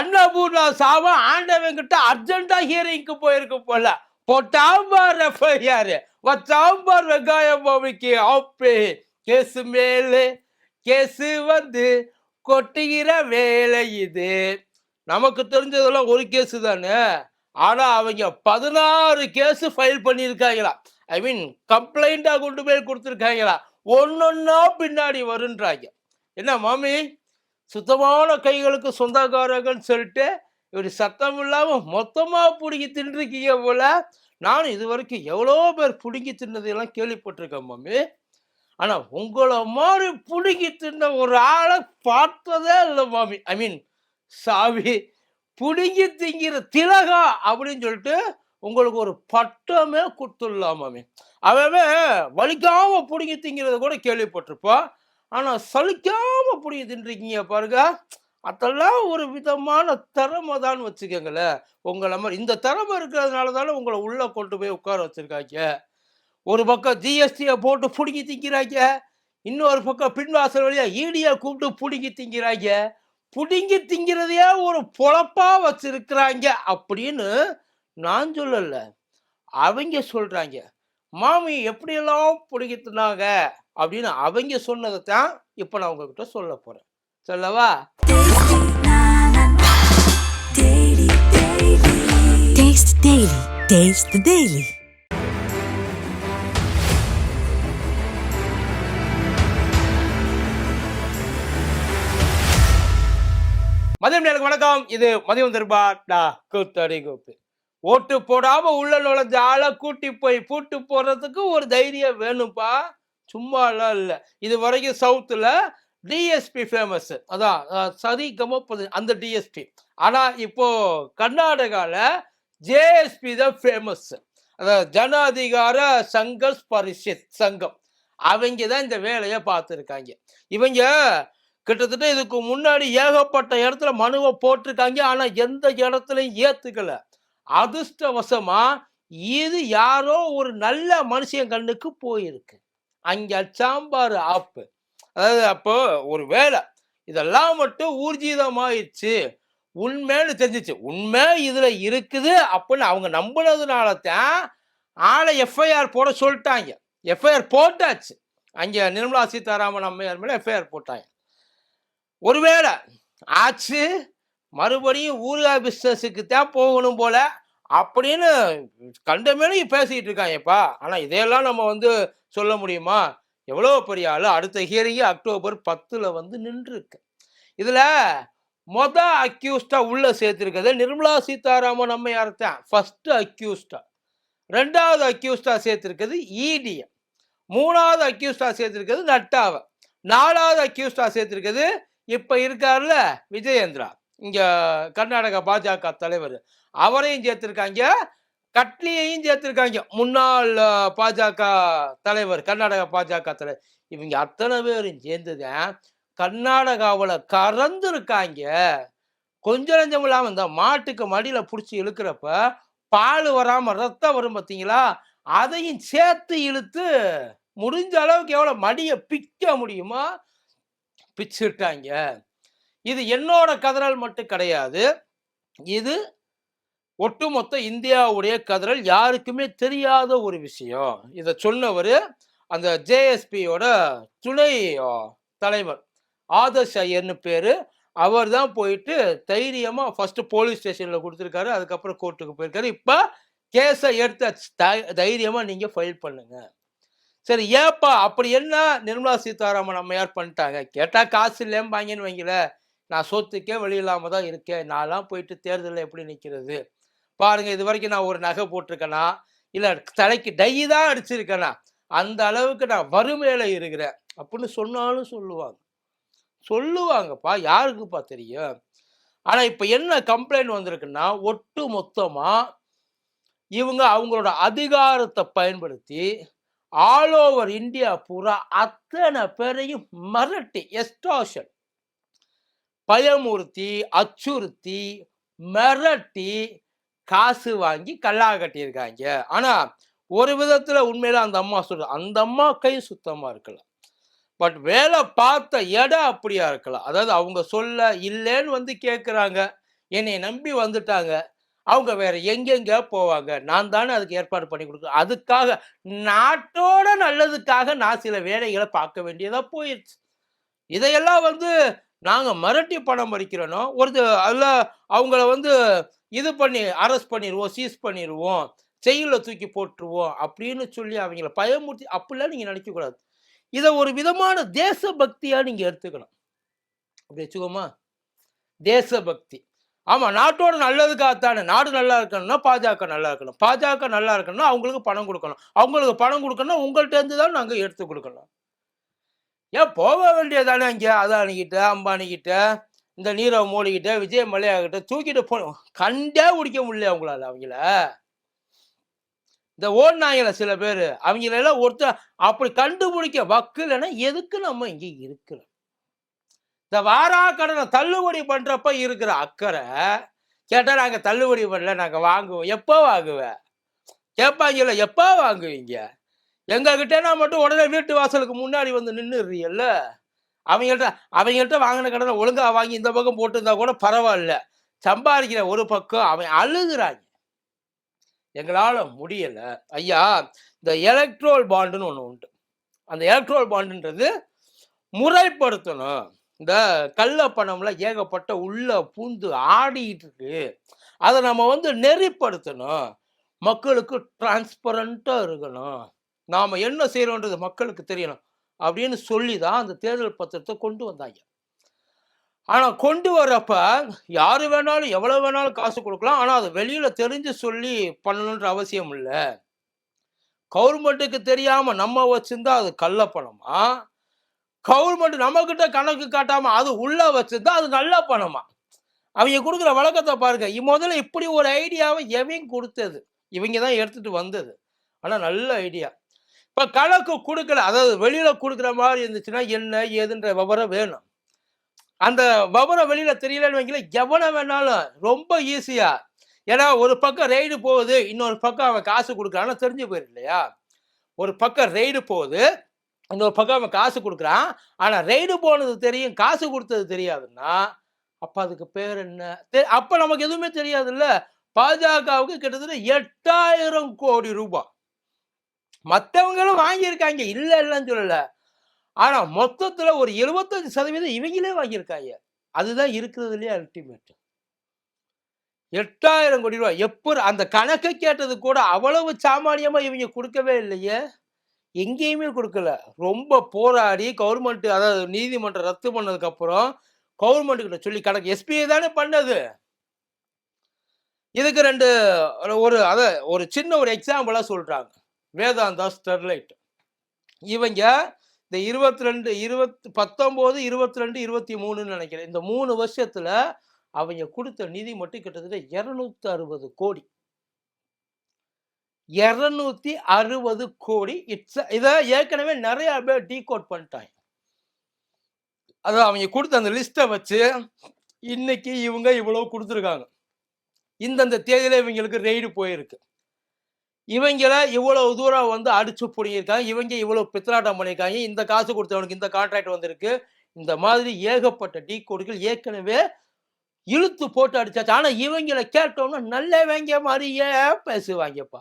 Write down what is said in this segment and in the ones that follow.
அன்னபூர்ணா சாவம் ஆண்டவன் கிட்ட அர்ஜென்டா ஹியரிங்க்கு போயிருக்கு போல. போட்டாம்பார் எஃப்ஐஆர் வச்சாம்பார் வெங்காயம் பாபிக்கு அப்பே கேசு மேலே கேசு வந்து கொட்டுகிற வேலை இது. நமக்கு தெரிஞ்சதெல்லாம் ஒரு கேஸு தானே? ஆனால் அவங்க பதினாறு கேஸு ஃபைல் பண்ணியிருக்காங்களா. ஐ மீன் கம்ப்ளைண்ட்டாக கொண்டு போய் கொடுத்துருக்காங்களா. ஒன்னொன்னா பின்னாடி வருன்றாங்க. என்ன மாமி? சுத்தமான கைகளுக்கு சொந்தக்காரங்கன்னு சொல்லிட்டு இப்படி சத்தம் இல்லாமல் மொத்தமாக பிடுங்கி தின்றுருக்கீங்க போல நானும் இது வரைக்கும் எவ்வளோ பேர் பிடுங்கி தின்னதையெல்லாம் கேள்விப்பட்டிருக்கேன் மாமி. ஆனால் உங்களை மாதிரி பிடுங்கி தின்ன ஒரு ஆளை பார்த்ததே இல்லை மாமி. ஐ மீன் சாவி பிடுங்கி திங்கிற திலகா அப்படின்னு சொல்லிட்டு உங்களுக்கு ஒரு பட்டமே கொடுத்துடலாம் மாமி. அவன் வலிக்காமல் பிடுங்கி திங்கிறத கூட கேள்விப்பட்டிருப்பான் ஆனால் சலிக்காமல் பிடுங்கி தின்றுருக்கீங்க பாருங்க. அதெல்லாம் ஒரு விதமான திறமை தான் வச்சுக்கோங்களேன். உங்களை மாதிரி இந்த திறமை இருக்கிறதுனால தானே உங்களை உள்ளே கொண்டு போய் உட்கார வச்சுருக்காங்க. ஒரு பக்கம் ஜிஎஸ்டியை போட்டு பிடுங்கி திங்கிறாங்க. இன்னொரு பக்கம் பின்வாசல் வழியாக ஈடியை கூப்பிட்டு பிடுங்கி திங்கிறாங்க. பிடுங்கி திங்கிறதையே ஒரு பொழப்பாக வச்சுருக்கிறாங்க அப்படின்னு நான் சொல்லலை. அவங்க சொல்கிறாங்க மாமி எப்படியெல்லாம் பிடுங்கி தின்னாங்க அப்படின்னு அவங்க சொன்னதை தான் இப்போ நான் உங்ககிட்ட சொல்ல போறேன். சொல்லவா. மதியம் நேருக்கு வணக்கம். இது மதியம் திருபா டா கூத்தடி கூப்பு ஓட்டு போடாம உள்ள நுழைஞ்ச ஆளை கூட்டி போய் பூட்டு போடுறதுக்கு ஒரு தைரியம் வேணும்ப்பா சும்மாலாம் இல்லை. இது வரைக்கும் சவுத்துல டிஎஸ்பி ஃபேமஸ் அதான் சரி கமப்பது அந்த டிஎஸ்பி ஆனா இப்போ கர்நாடகால ஜேஎஸ்பி தான் ஃபேமஸ் அதாவது ஜனாதிகார அதிகார பரிஷத் சங்கம். அவங்க தான் இந்த வேலையை பார்த்துருக்காங்க. இவங்க கிட்டத்தட்ட இதுக்கு முன்னாடி ஏகப்பட்ட இடத்துல மனுவை போட்டிருக்காங்க. ஆனால் எந்த இடத்துலையும் ஏற்றுக்கலை அதிர்ஷ்டவசமா இது யாரோ ஒரு நல்ல மனுஷன் கண்ணுக்கு போயிருக்கு. அங்க சாம்பார் ஆப்பு. அதாவது அப்போ ஒரு வேலை. இதெல்லாம் மட்டும் ஊர்ஜிதமாயிடுச்சு. உண்மைன்னு தெரிஞ்சிச்சு. உண்மை இதுல இருக்குது அப்படின்னு அவங்க நம்பினதுனால தான் ஆளை எஃப்ஐஆர் போட சொல்லிட்டாங்க. எஃப்ஐஆர் போட்டாச்சு. அங்கே நிர்மலா சீதாராமன் அம்மையார் மேலே எஃப்ஐஆர் போட்டாங்க. ஒருவேளை ஆச்சு. மறுபடியும் ஊர்கா பிஸ்னஸுக்கு தான் போகணும் போல. அப்படின்னு கண்டமேலையும் பேசிட்டு இருக்காங்கப்பா ஆனால் இதையெல்லாம் நம்ம வந்து சொல்ல முடியுமா? எவ்வளோ பெரிய ஆள் அடுத்த ஹியரிங் அக்டோபர் பத்தில் வந்து நின்றுருக்கு. இதில் மொத அக்யூஸ்டா உள்ள சேர்த்துருக்கிறது நிர்மலா சீதாராமன் அம்மையார் தான். ஃபர்ஸ்ட் அக்யூஸ்டா ரெண்டாவது அக்யூஸ்டா சேர்த்துருக்கிறது இடிஎம் மூணாவது அக்யூஸ்டா சேர்த்துருக்கிறது நட்டாவை. நாலாவது அக்யூஸ்டா சேர்த்துருக்கிறது இப்போ இருக்கார்ல விஜயேந்திரா. இங்கே கர்நாடகா பாஜக தலைவர். அவரையும் சேர்த்துருக்காங்க. கட்லியையும் சேர்த்துருக்காங்க. முன்னாள் பாஜக தலைவர் கர்நாடகா பாஜக தலைவர். இவங்க அத்தனை பேரும் சேர்ந்தது கர்நாடகாவில் கறந்துருக்காங்க. கொஞ்சம் நஞ்சம் இல்லாமல் இந்த மாட்டுக்கு மடியில் பிடிச்சி இழுக்கிறப்ப பால் வராமல் ரத்தம் வரும் பார்த்தீங்களா அதையும் சேர்த்து இழுத்து முடிஞ்ச அளவுக்கு எவ்வளோ மடியை பிக்க முடியுமோ? பிச்சுட்டாங்க. இது என்னோட கதறல் மட்டும் கிடையாது. இது ஒட்டுமொத்த இந்தியாவுடைய கதறல். யாருக்குமே தெரியாத ஒரு விஷயம். இதை சொன்னவர் அந்த ஜேஎஸ்பியோட துணை தலைவர். ஆதர்ஷ் ஐயர்னு பேர். அவர் தான் போயிட்டு தைரியமாக ஃபஸ்ட்டு போலீஸ் ஸ்டேஷனில் கொடுத்துருக்காரு. அதுக்கப்புறம் கோர்ட்டுக்கு போயிருக்காரு. இப்போ கேஸை எடுத்து தை- நீங்கள் ஃபைல் பண்ணுங்க. சரி ஏப்பா அப்படி என்ன நிர்மலா சீதாராமன் அம்மையார் பண்ணிட்டாங்க? கேட்டால் காசு இல்லைம்பாங்கன்னு வைங்களேன். நான் சொத்துக்கே வழி இல்லாமல் தான் இருக்கேன். நான்லாம் போயிட்டு தேர்தலில் எப்படி நிற்கிறது பாருங்கள் இது வரைக்கும் நான் ஒரு நகை போட்டிருக்கேனா? இல்லை தலைக்கு டை தான் அடிச்சிருக்கேனா? அந்த அளவுக்கு நான் வறுமையில் இருக்கிறேன். அப்படின்னு சொன்னாலும் சொல்லுவாங்க. சொல்லுவாங்கப்பா யாருக்குப்பா தெரியும்? ஆனால் இப்போ என்ன கம்ப்ளைண்ட் வந்திருக்குன்னா ஒட்டு மொத்தமாக இவங்க அவங்களோட அதிகாரத்தை பயன்படுத்தி ஆல் ஓவர் இந்தியா பூரா அத்தனை பேரையும் மிரட்டி எஸ்டாஷன் பயமுறுத்தி அச்சுறுத்தி மிரட்டி காசு வாங்கி கல்லா கட்டியிருக்காங்க. ஆனா ஒரு விதத்துல உண்மையில அந்த அம்மா சொல்ற அந்த அம்மா கை சுத்தமா இருக்கலாம் பட் வேலை பார்த்த இடம் அப்படியா இருக்கலாம் அதாவது அவங்க சொல்ல இல்லைன்னு வந்து கேட்குறாங்க என்னை நம்பி வந்துட்டாங்க. அவங்க வேற எங்கெங்க போவாங்க? நான் தானே அதுக்கு ஏற்பாடு பண்ணி கொடுக்குறேன் அதுக்காக நாட்டோட நல்லதுக்காக நான் சில வேலைகளை பார்க்க வேண்டியதாக போயிடுச்சு இதையெல்லாம் வந்து நாங்கள் மிரட்டி பணம் பறிக்கிறோனோ ஒரு அதில் அவங்கள வந்து இது பண்ணி அரெஸ்ட் பண்ணிடுவோம் சீஸ் பண்ணிடுவோம் செயலில் தூக்கி போட்டுருவோம் அப்படின்னு சொல்லி அவங்கள பயமுறுத்தி அப்படிலாம் நீங்கள் நினைக்கக்கூடாது இதை ஒரு விதமான தேசபக்தியாக நீங்கள் எடுத்துக்கணும். அப்படி வச்சுக்கோமா? தேசபக்தி. ஆமாம் நாட்டோட நல்லதுக்காகத்தானே நாடு நல்லா இருக்கணும்னா பாஜக நல்லா இருக்கணும். பாஜக நல்லா இருக்கணும்னா அவங்களுக்கு பணம் கொடுக்கணும். அவங்களுக்கு பணம் கொடுக்கணும்னா உங்கள்கிட்ட இருந்து தான் நாங்கள் எடுத்து கொடுக்கணும். ஏன் போக வேண்டியதானே இங்கே? அதானிக்கிட்ட அம்பானிக்கிட்ட இந்த நீரவ் மோடிக்கிட்ட விஜய் மல்லையாகிட்ட தூக்கிட்டு போ கண்டே பிடிக்க முடியல அவங்களால அவங்கள. இந்த ஓடினாங்கள சில பேர் அவங்களெல்லாம் ஒருத்தர் அப்படி கண்டுபிடிக்க வக்கலைன்னா எதுக்கு நம்ம இங்கே இருக்கிறோம்? இந்த வாரா கடனை தள்ளுபடி பண்ணுறப்ப இருக்கிற அக்கறை கேட்டால் நாங்கள் தள்ளுபடி பண்ணல நாங்கள் வாங்குவோம். எப்போ வாங்குவேன் கேட்பாங்கல்ல எப்போ வாங்குவீங்க? எங்ககிட்டனா மட்டும் உடனே வீட்டு வாசலுக்கு முன்னாடி வந்து நின்றுறீல்ல அவங்கள்ட்ட அவங்கள்ட்ட வாங்கின கடனை ஒழுங்காக வாங்கி இந்த பக்கம் போட்டிருந்தா கூட பரவாயில்ல. சம்பாதிக்கிற ஒரு பக்கம் அவன் அழுகுறாங்க. எங்களால் முடியல. ஐயா இந்த எலக்ட்ரோல் பாண்டுன்னு ஒன்று உண்டு. அந்த எலக்ட்ரோல் பாண்டுன்றது முறைப்படுத்தணும். இந்த கள்ள பணம்ல ஏகப்பட்ட உள்ள பூந்து ஆடிட்டு இருக்கு. அதை நம்ம வந்து நெறிப்படுத்தணும். மக்களுக்கு டிரான்ஸ்பரண்ட்டாக இருக்கணும். நாம் என்ன செய்கிறோன்றது மக்களுக்கு தெரியணும். அப்படின்னு சொல்லி தான் அந்த தேர்தல் பத்திரத்தை கொண்டு வந்தாங்க. ஆனால் கொண்டு வர்றப்ப யார் வேணாலும் எவ்வளோ வேணாலும் காசு கொடுக்கலாம். ஆனால் அது வெளியில் தெரிஞ்சு சொல்லி பண்ணணுன்ற அவசியம் இல்லை. கவர்மெண்ட்டுக்கு தெரியாமல் நம்ம வச்சுருந்தா அது கள்ள பணமா? கவர்மெண்ட் நம்மக்கிட்ட கணக்கு காட்டாமல் அது உள்ளே வச்சுருந்தா அது நல்ல பணமா? அவங்க கொடுக்குற வழக்கத்தை பாருங்க. முதல்ல இப்படி ஒரு ஐடியாவை எவையும் கொடுத்தது? இவங்க தான் எடுத்துட்டு வந்தது. ஆனால் நல்ல ஐடியா. இப்போ கணக்கு கொடுக்கல அதாவது வெளியில் கொடுக்குற மாதிரி இருந்துச்சுன்னா என்ன ஏதுன்ற விவரம் வேணும். அந்த விவரம் வெளியில் தெரியலன்னு வைங்களேன் எவனை வேணாலும் ரொம்ப ஈஸியாக ஏன்னா ஒரு பக்கம் ரெய்டு போகுது இன்னொரு பக்கம் அவன் காசு கொடுக்குறான்னு தெரிஞ்சு போயிரு இல்லையா? ஒரு பக்கம் ரெய்டு போகுது இன்னொரு பக்கம் அவன் காசு கொடுக்குறான். ஆனால் ரெய்டு போனது தெரியும் காசு கொடுத்தது தெரியாதுன்னா அப்போ அதுக்கு பேர் என்ன? தெ- நமக்கு எதுவுமே தெரியாதுல்ல? பாஜகவுக்கு கிட்டத்தட்ட எட்டாயிரம் கோடி ரூபாய். மற்றவங்களும் வாங்கியிருக்காங்க. இல்லை இல்லைன்னு சொல்லல. ஆனா மொத்தத்துல ஒரு 75% சதவீதம் இவங்களே வாங்கியிருக்காங்க. அதுதான் இருக்கிறதுலயே அல்டிமேட் எட்டாயிரம் கோடி ரூபாய். எப்போ அந்த கணக்கை கேட்டது கூட அவ்வளவு சாமானியமா இவங்க கொடுக்கவே இல்லையே. எங்கேயுமே கொடுக்கல. ரொம்ப போராடி கவர்மெண்ட் அதாவது நீதிமன்றம் ரத்து பண்ணதுக்கு அப்புறம் கவர்மெண்ட் கிட்ட சொல்லி கணக்கு எஸ்பிஐ தானே பண்ணது. இதுக்கு ரெண்டு ஒரு அத ஒரு சின்ன ஒரு எக்ஸாம்பிளா சொல்றாங்க. வேதாந்தா ஸ்டெர்லைட். இவங்க இந்த இருபத்தி ரெண்டு இருபத்தி பத்தொம்போது இருபத்தி ரெண்டு இருபத்தி மூணுன்னு நினைக்கிறேன். இந்த மூணு வருஷத்தில் அவங்க கொடுத்த நிதி மட்டும் கிட்டத்தட்ட இரநூத்தி அறுபது கோடி. இரநூத்தி அறுபது கோடி. இட்ஸ் இதை ஏற்கனவே நிறைய பேர் டீகோட் பண்ணிட்டாங்க. அதாவது அவங்க கொடுத்த அந்த லிஸ்ட்டை வச்சு இன்னைக்கு இவங்க இவ்வளோ கொடுத்துருக்காங்க. இந்தந்த தேதியில் இவங்களுக்கு ரெய்டு போயிருக்கு. இவங்கள இவ்வளவு தூரம் வந்து அடிச்சு பிடிங்கிருக்காங்க இவங்க இவ்வளவு பித்தலாட்டம் பண்ணியிருக்காங்க. இந்த காசு கொடுத்தவனுக்கு இந்த கான்ட்ராக்ட் வந்திருக்கு. இந்த மாதிரி ஏகப்பட்ட டீ கோடுகள் ஏற்கனவே இழுத்து போட்டு அடிச்சாச்சு. ஆனா இவங்கள கேட்டோம்னா நல்லவங்க மாதிரியே பேசுவாங்கப்பா.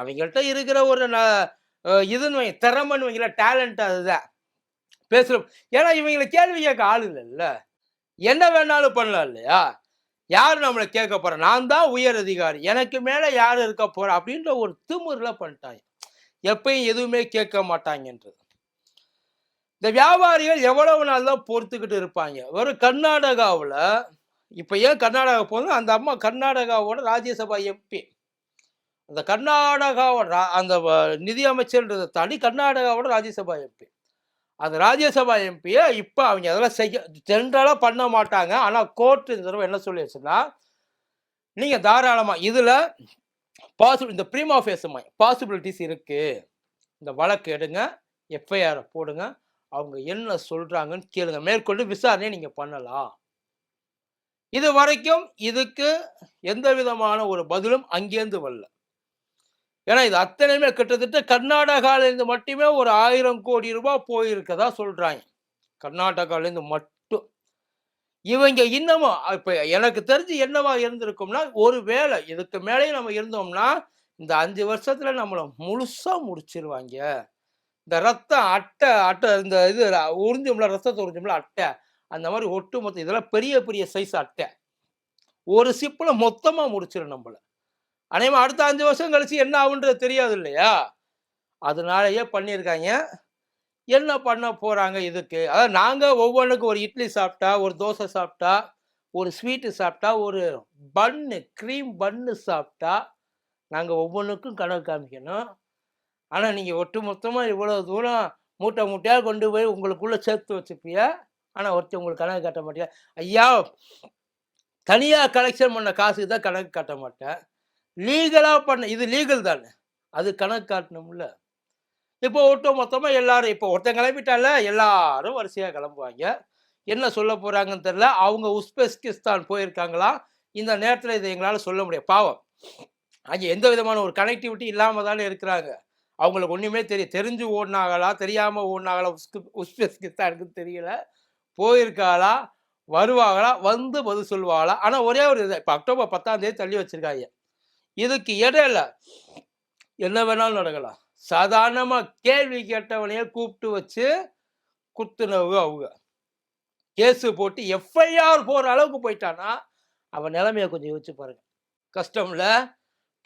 அவங்கள்ட்ட இருக்கிற ஒரு ந- இதுன்னு வைங்க திறமைன்னு வைங்கள டேலண்ட் அதுதான் பேசுற ஏன்னா இவங்களை கேள்வி கேட்க ஆள் இல்லைல்ல. என்ன வேணாலும் பண்ணலாம் இல்லையா? யார் நம்மளை கேட்க போற? நான் தான் உயர் அதிகாரி. எனக்கு மேல யார் இருக்க போற? அப்படின்ற ஒரு திமிர்ல பண்ணிட்டாங்க. எப்பயும் எதுவுமே கேட்க மாட்டாங்கன்றது. இந்த வியாபாரிகள் எவ்வளவு நாள் தான் பொறுத்துக்கிட்டு இருப்பாங்க? வெறும் கர்நாடகாவில் இப்போ ஏன் கர்நாடகா போகணும்? அந்த அம்மா கர்நாடகாவோட ராஜ்யசபா எம்பி. அந்த கர்நாடகாவோட அந்த வ- தாண்டி கர்நாடகாவோட ராஜ்யசபா எம்பி. அந்த ராஜ்யசபா எம்பியை இப்போ அவங்க அதெல்லாம் செய்ய ஜென்ரலாக பண்ண மாட்டாங்க. ஆனால் கோர்ட் இந்த தடவை என்ன சொல்லிடுச்சுன்னா நீங்கள் தாராளமாக இதில் பாசிபிள் இந்த ப்ரீமா ஃபேஸுமா பாசிபிலிட்டிஸ் இருக்குது இந்த வழக்கு எடுங்க எஃப்ஐஆரை போடுங்க. அவங்க என்ன சொல்கிறாங்கன்னு கேளுங்க. மேற்கொண்டு விசாரணை நீங்கள் பண்ணலாம். இது வரைக்கும் இதுக்கு எந்த விதமான ஒரு பதிலும் அங்கேருந்து வரல. ஏன்னா இது அத்தனையுமே கிட்டத்தட்ட கர்நாடகாவிலேருந்து மட்டுமே ஒரு ஆயிரம் கோடி ரூபாய் போயிருக்கதா சொல்கிறாங்க கர்நாடகாவிலேருந்து மட்டும். இவங்க இன்னமும் இப்போ எனக்கு தெரிஞ்சு என்னவா இருந்திருக்கும்னா ஒரு வேளை இதுக்கு மேலேயும் நம்ம இருந்தோம்னா இந்த அஞ்சு வருஷத்தில் நம்மளை முழுசாக முடிச்சிருவாங்க. இந்த ரத்தம் அட்டை அட்டை இந்த இது உறிஞ்சும்ல ரத்தத்தை உறிஞ்சும்ல அட்டை அந்த மாதிரி ஒட்டு மொத்தம் இதெல்லாம் பெரிய பெரிய சைஸ் அட்டை. ஒரு சிப்பில் மொத்தமாக முடிச்சிடும் நம்மளை. அனைவரும் அடுத்த அஞ்சு வருஷம் கழிச்சு என்ன ஆகுன்றது தெரியாது இல்லையா? அதனாலயே பண்ணியிருக்காங்க. என்ன பண்ண போகிறாங்க இதுக்கு? அதாவது நாங்கள் ஒவ்வொன்றுக்கும் ஒரு இட்லி சாப்பிட்டா ஒரு தோசை சாப்பிட்டா ஒரு ஸ்வீட்டு சாப்பிட்டா ஒரு பன்னு க்ரீம் பன்னு சாப்பிட்டா நாங்கள் ஒவ்வொன்றுக்கும் கணக்கு காமிக்கணும். ஆனால் நீங்கள் ஒட்டு மொத்தமாக இவ்வளோ தூரம் மூட்டை மூட்டையாக கொண்டு போய் உங்களுக்குள்ளே சேர்த்து வச்சுப்பிய? ஆனால் ஒருத்தர் உங்களுக்கு கணக்கு காட்ட மாட்டியா? ஐயா தனியாக கலெக்ஷன் பண்ண காசுக்கு தான் கணக்கு காட்ட மாட்டேன். லீகலாக பண்ண இது லீகல் தானே? அது கணக்கு காட்டணும்ல. இப்போ ஒட்டு மொத்தமாக எல்லாரும் இப்போ ஒருத்தன் கிளம்பிட்டால எல்லாரும் வரிசையாக கிளம்புவாங்க. என்ன சொல்ல போகிறாங்கன்னு தெரில அவங்க உஸ்பெஸ்கிஸ்தான் போயிருக்காங்களா? இந்த நேரத்தில் இதை எங்களால் சொல்ல முடியாது. பாவம். அங்கே எந்த விதமான ஒரு கனெக்டிவிட்டி இல்லாமல் தானே இருக்கிறாங்க. அவங்களுக்கு ஒன்றுமே தெரியும் தெரிஞ்சு ஓடினாங்களா தெரியாமல் ஓடினாங்களா உஸ்கு உஸ்பெஸ்கிஸ்தானுக்கு தெரியல. போயிருக்காளா வருவாங்களா வந்து பதில் சொல்லுவாங்களா ஆனால் ஒரே ஒரு இது இப்போ அக்டோபர் பத்தாம் தேதி தள்ளி வச்சிருக்காங்க. இதுக்கு இடையில என்ன வேணாலும் நடக்கலாம். சாதாரணமாக கேள்வி கேட்டவனையே கூப்பிட்டு வச்சு குத்துனவங்க அவங்க. கேஸு போட்டு எஃப்ஐஆர் போகிற அளவுக்கு போயிட்டானா அவன் நிலைமையை கொஞ்சம் யோசிச்சு பாருங்க. கஷ்டமில்ல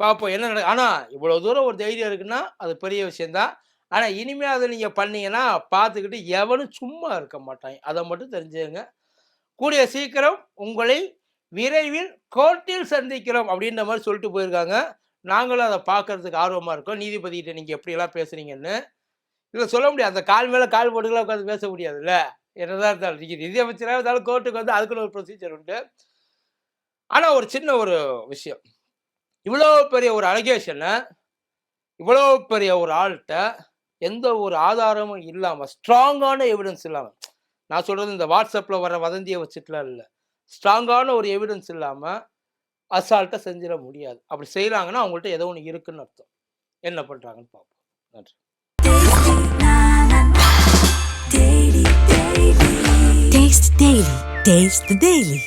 பார்ப்போம் என்ன நட ஆனால் இவ்வளோ தூரம் ஒரு தைரியம் இருக்குன்னா அது பெரிய விஷயந்தான் ஆனால் இனிமேல் அதை நீங்கள் பண்ணீங்கன்னா பார்த்துக்கிட்டு எவனும் சும்மா இருக்க மாட்டாங்க அதை மட்டும் தெரிஞ்சுங்க கூடிய சீக்கிரம் உங்களை விரைவில் கோர்ட்டில் சந்திக்கிறோம் அப்படின்ற மாதிரி சொல்லிட்டு போயிருக்காங்க. நாங்களும் அதை பார்க்கறதுக்கு ஆர்வமாக இருக்கோம். நீதிபதிகிட்ட நீங்கள் எப்படியெல்லாம் பேசுறீங்கன்னு. இதில் சொல்ல முடியாது. அந்த கால் மேலே கால் போட்டுக்கலாம் உட்காந்து பேச முடியாதுல்ல. என்னதான் இருந்தாலும் நீங்க நிதியமைச்சராக இருந்தாலும் கோர்ட்டுக்கு வந்து அதுக்குன்னு ஒரு ப்ரொசீஜர் உண்டு. ஆனால் ஒரு சின்ன ஒரு விஷயம். இவ்வளோ பெரிய ஒரு அலிகேஷனை இவ்வளோ பெரிய ஒரு ஆள்கிட்ட எந்த ஒரு ஆதாரமும் இல்லாமல் ஸ்ட்ராங்கான எவிடன்ஸ் இல்லாமல் நான் சொல்கிறது இந்த வாட்ஸ்அப்பில் வர வதந்தியை வச்சுட்டுலாம் இல்லை. ஸ்ட்ராங்கான ஒரு எவிடன்ஸ் இல்லாமல் அசால்ட்டாக செஞ்சிட முடியாது அப்படி செய்கிறாங்கன்னா அவங்கள்ட்ட ஏதோ ஒன்று இருக்குன்னு அர்த்தம் என்ன பண்ணுறாங்கன்னு பார்ப்போம் நன்றி Taste the Daily. Taste the Daily.